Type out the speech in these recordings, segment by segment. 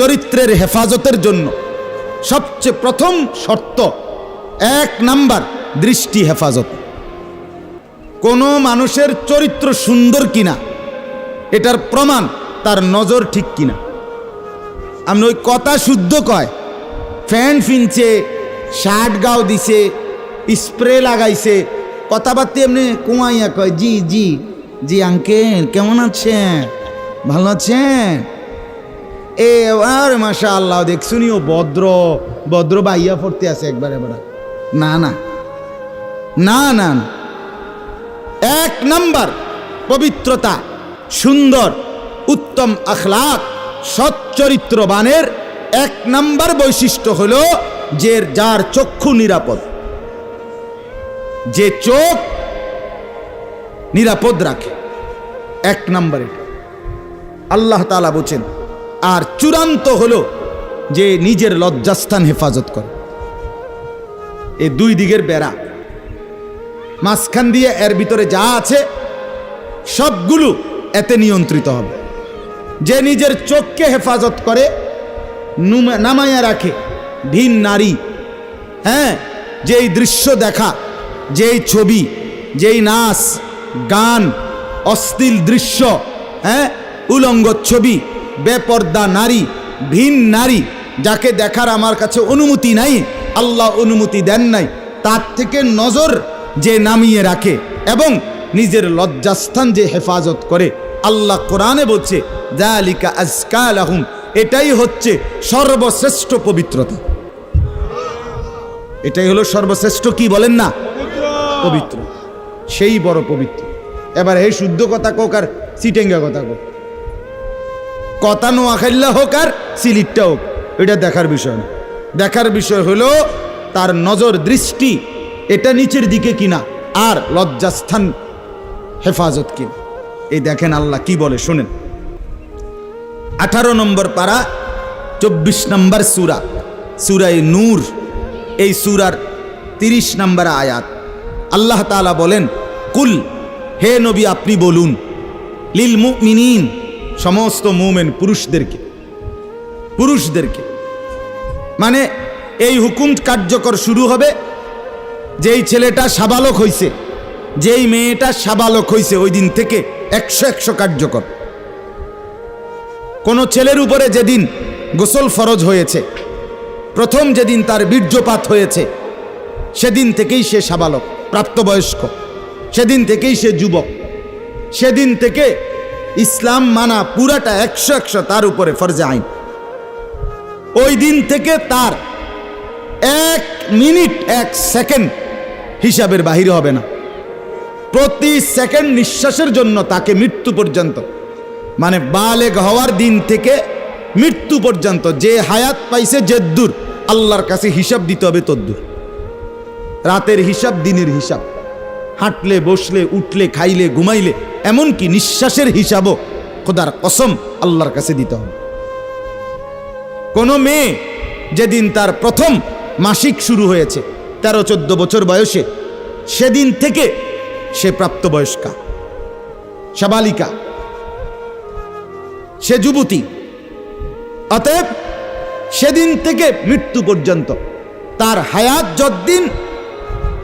চরিত্রের হেফাজতের জন্য সবচেয়ে প্রথম শর্ত এক নাম্বার দৃষ্টি হেফাজত। কোনো মানুষের চরিত্র সুন্দর কিনা, এটার প্রমাণ তার নজর ঠিক কিনা। আমি ওই কথা শুদ্ধ কয়, ফ্যান ফিনছে, শার্ট গাও দিছে, স্প্রে লাগাইছে, কথাবার্তা এমনি কুয়াইয়া কয়, জি জি জি, আঙ্কেল, কেমন আছেন? ভালো আছেন? এ, আর মাসা আল্লাহ দেখছুনি ও ভদ্র ভদ্র বাইয়া পড়তে আছে একবার এবার না না। না না। এক নাম্বার, পবিত্রতা, সুন্দর, উত্তম আখলাক সচ্চরিত্রবানের এক নাম্বার বৈশিষ্ট্য হল যে যার চক্ষু নিরাপদ। যে চোখ নিরাপদ রাখে। এক নাম্বার আল্লাহ তালা বলছেন চূড়ান্ত হলো যে নিজের লজ্জাস্থান হেফাজত করে। এই দুই দিকের বেড়া। মাঝখান দিয়ে এর ভিতরে যা আছে, সবগুলো এতে নিয়ন্ত্রিত হবে। যে নিজের চোখকে হেফাজত করে নামাইয়া রাখে ভিন নারী। হ্যাঁ যেই দৃশ্য দেখা, যেই ছবি, যেই নাচ, গান, অশ্লীল দৃশ্য হ্যাঁ উলঙ্গ ছবি বেপর্দা নারী, ভিন নারী, যাকে দেখার আমার কাছে অনুমতি নাই, আল্লাহ অনুমতি দেন নাই, তার থেকে নজর যে নামিয়ে রাখে এবং নিজের লজ্জাস্থান যে হেফাজত করে। আল্লাহ কোরআনে বলছে জালিকা আজকাল আহুম এটাই হচ্ছে সর্বশ্রেষ্ঠ পবিত্রতা। এটাই হলো সর্বশ্রেষ্ঠ কি বলেন না? পবিত্র। সেই বড় পবিত্র। এবার এই শুদ্ধ কথা কোক আর সিটেঙ্গা কথা কোক কথা নোয়াখাইল্লা হোক আর সিলিটটা হোক, এটা দেখার বিষয় না। দেখার বিষয় হলো, তার নজর দৃষ্টি এটা নিচের দিকে কিনা, আর লজ্জাস্থান হেফাজত কিনা। এই দেখেন আল্লাহ কি বলে, শোনেন। আঠারো নম্বর পাড়া চব্বিশ নম্বর সুরা, সুরায় নূর। এই সুরার তিরিশ নম্বর আয়াত, আল্লাহ তাআলা বলেন, কুল, হে নবী, আপনি বলুন, লিল মুমিনিন সমস্ত মুমেন পুরুষদেরকে পুরুষদেরকে। মানে এই হুকুম কার্যকর শুরু হবে, যেই ছেলেটা সাবালক হইছে, যেই মেয়েটা সাবালক হইছে, ওই দিন থেকে একশো একশো কার্যকর। কোনো ছেলের উপরে যেদিন গোসল ফরজ হয়েছে, প্রথম যেদিন তার বীর্যপাত হয়েছে, সেদিন থেকেই সে সাবালক, প্রাপ্তবয়স্ক। সেদিন থেকেই সে যুবক। সেদিন থেকে ইসলাম মানা পুরাটা একশো একশো তার উপরে ফরজে আইন। ওই দিন থেকে তার এক মিনিট, এক সেকেন্ড হিসাবের বাহিরে হবে না। প্রতি সেকেন্ড নিঃশ্বাসের জন্য তাকে মৃত্যু পর্যন্ত মানে বালেগ হওয়ার দিন থেকে মৃত্যু পর্যন্ত, যে হায়াত পাইছে জেদ্দুর আল্লাহর কাছে হিসাব দিতে হবে তদ্দুর। রাতের হিসাব, দিনের হিসাব। হাঁটলে, বসলে, উঠলে, খাইলে, ঘুমাইলে এমনকি নিঃশ্বাসের হিসাবও খোদার কসম আল্লাহর কাছে দিতে হবে। কোনো মেয়ে যেদিন তার প্রথম মাসিক শুরু হয়েছে, তেরো চোদ্দ বছর বয়সে, সেদিন থেকে সে প্রাপ্তবয়স্কা। সাবালিকা। সে যুবতী। অতএব সেদিন থেকে মৃত্যু পর্যন্ত তার হায়াত যদ্দিন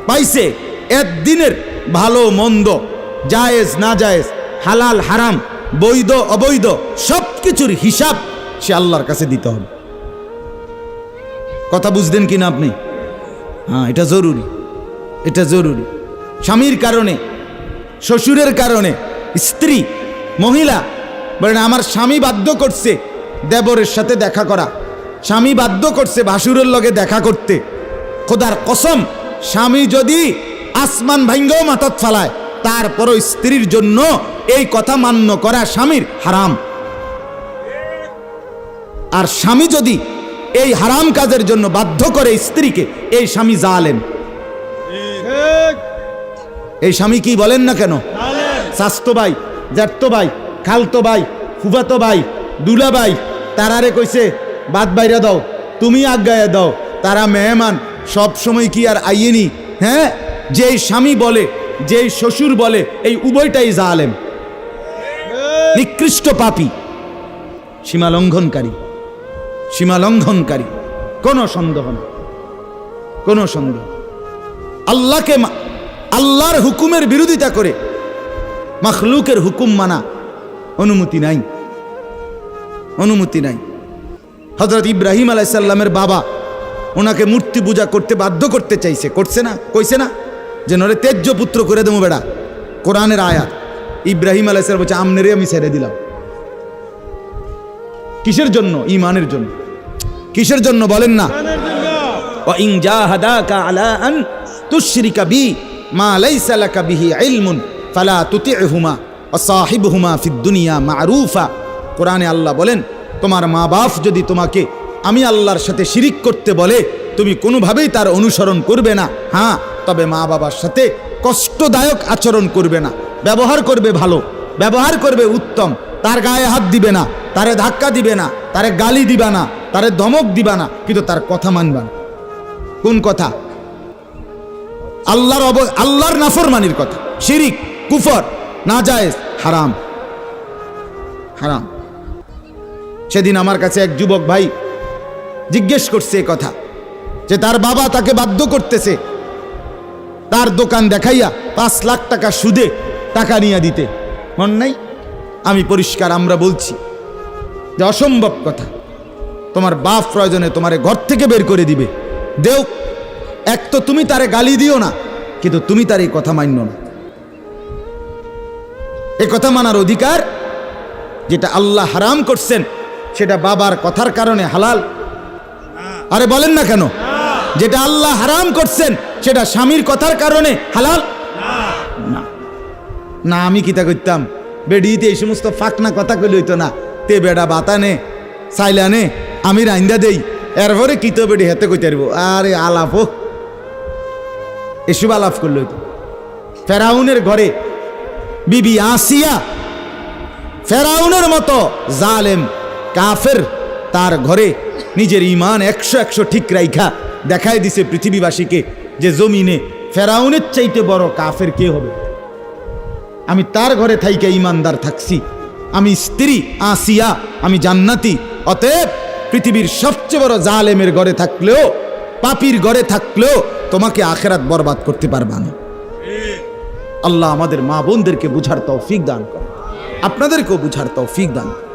পাইছে, একদিনের ভালো মন্দ জায়েজ না জায়েজ হালাল, হারাম, বৈধ, অবৈধ সব কিছুর হিসাব সে আল্লাহর কাছে দিতে হবে। কথা বুঝলেন কিনা আপনি? হ্যাঁ এটা জরুরি। এটা জরুরি। স্বামীর কারণে, শ্বশুরের কারণে, স্ত্রী, মহিলা, বলেন আমার স্বামী বাধ্য করছে দেবরের সাথে দেখা করা, স্বামী বাধ্য করছে ভাসুরের লগে দেখা করতে। খোদার কসম, স্বামী যদি আসমান ভাঙ্গেও মাথাত ফালায় তারপরও স্ত্রীর জন্য এই কথা মান্য করা স্বামীর হারাম। আর স্বামী যদি এই হারাম কাজের জন্য বাধ্য করে স্ত্রীকে, এই স্বামী জালেন এই স্বামী কি বলেন না কেন? স্বাস্থ্য ভাই জ্যাঠতো ভাই, খালতো ভাই, ফুফাতো ভাই, দুলা ভাই, তারারে কইছে, বাদ বাইরা দাও, তুমি আজ্ঞায় দাও, তারা মেহমান সব সময় কি আর আইয়েনি হ্যাঁ? যেই স্বামী বলে যেই শ্বশুর বলে, এই উভয়টাই জালেম। নিকৃষ্ট পাপী। সীমা লঙ্ঘনকারী সীমা লঙ্ঘনকারী কোনো সন্দেহ না। কোনো সন্দেহ। আল্লাহকে আল্লাহর হুকুমের বিরোধিতা করে মাখলুকের হুকুম মানা অনুমতি নাই। অনুমতি নাই। হজরত ইব্রাহিম আলাইসাল্লামের বাবা ওনাকে মূর্তি পূজা করতে বাধ্য করতে চাইছে। করছে না? কইছে না? যে নরে তেজ্য পুত্র করে দেবো বেড়া। কোরআনের আয়াত। ইব্রাহিম আলাইসাল বলছে আমনেরে আমি সেরে দিলাম। কিসের জন্য? ইমানের জন্য। কিসের জন্য বলেন না? আল্লাহ বলেন তোমার মা বাপ যদি তোমাকে আমি আল্লাহর সাথে শিরিক করতে বলে তুমি কোনোভাবেই তার অনুসরণ করবে না। হ্যাঁ তবে মা বাবার সাথে কষ্টদায়ক আচরণ করবে না। ব্যবহার করবে ভালো, ব্যবহার করবে উত্তম। তার গায়ে হাত দিবে না, তারে ধাক্কা দিবে না, তারে গালি দিবা না, তারে ধমক দিবা না, কিন্তু তার কথা মানবা না। কোন কথা? আল্লাহর অব আল্লাহর নাফরমানির কথা। শিরিক, কুফর না নাজায়েজ, হারাম। হারাম। সেদিন আমার কাছে এক যুবক ভাই জিজ্ঞেস করছে এ কথা, যে তার বাবা তাকে বাধ্য করতেছে তার দোকান দেখাইয়া পাঁচ লাখ টাকা সুদে টাকা নিয়ে দিতে। মন নাই? আমি পরিষ্কার, আমরা বলছি যে অসম্ভব কথা। তোমার বাপ প্রয়োজনে তোমারে ঘর থেকে বের করে দিবে। দেও, এক তো তুমি তারে গালি দিও না, কিন্তু তুমি তার এই কথা মান্য না। এ কথা মানার অধিকার যেটা আল্লাহ হারাম করছেন, সেটা বাবার কথার কারণে হালাল। আরে বলেন না কেন? যেটা আল্লাহ হারাম করছেন সেটা স্বামীর কথার কারণে হালাল? না। না, আমি কিতা করতাম? বেডিতে এই সমস্ত ফাঁকনা কথা কইলে হইতো না। তে বেড়া বাতানে, সাইলানে আমি রাইন্দা দেই। এরপরে কিতো বেডি হেতে কইতে পারব? আরে আলাপ এসব আলাপ করলে হইতো। ফেরাউনের ঘরে বিবি আসিয়া ফেরাউনের মতো জালেম, কাফের তার ঘরে নিজের ইমান একশো একশো ঠিক রাইখা দেখায় দিছে পৃথিবীবাসীকে। যে জমিনে ফেরাউনের চাইতে বড় কাফের কে হবে? আমি তার ঘরে থাইকে ইমানদার থাকছি। আমি স্ত্রী, আসিয়া, আমি জান্নাতি। অতএব পৃথিবীর সবচেয়ে বড় জালেমের ঘরে থাকলেও, পাপির ঘরে থাকলেও তোমাকে আখেরাত বরবাদ করতে পারবা না। আল্লাহ আমাদের মা বোনদেরকে বুঝার তৌফিক দান করে আপনাদেরকেও বুঝার তৌফিক দান করে।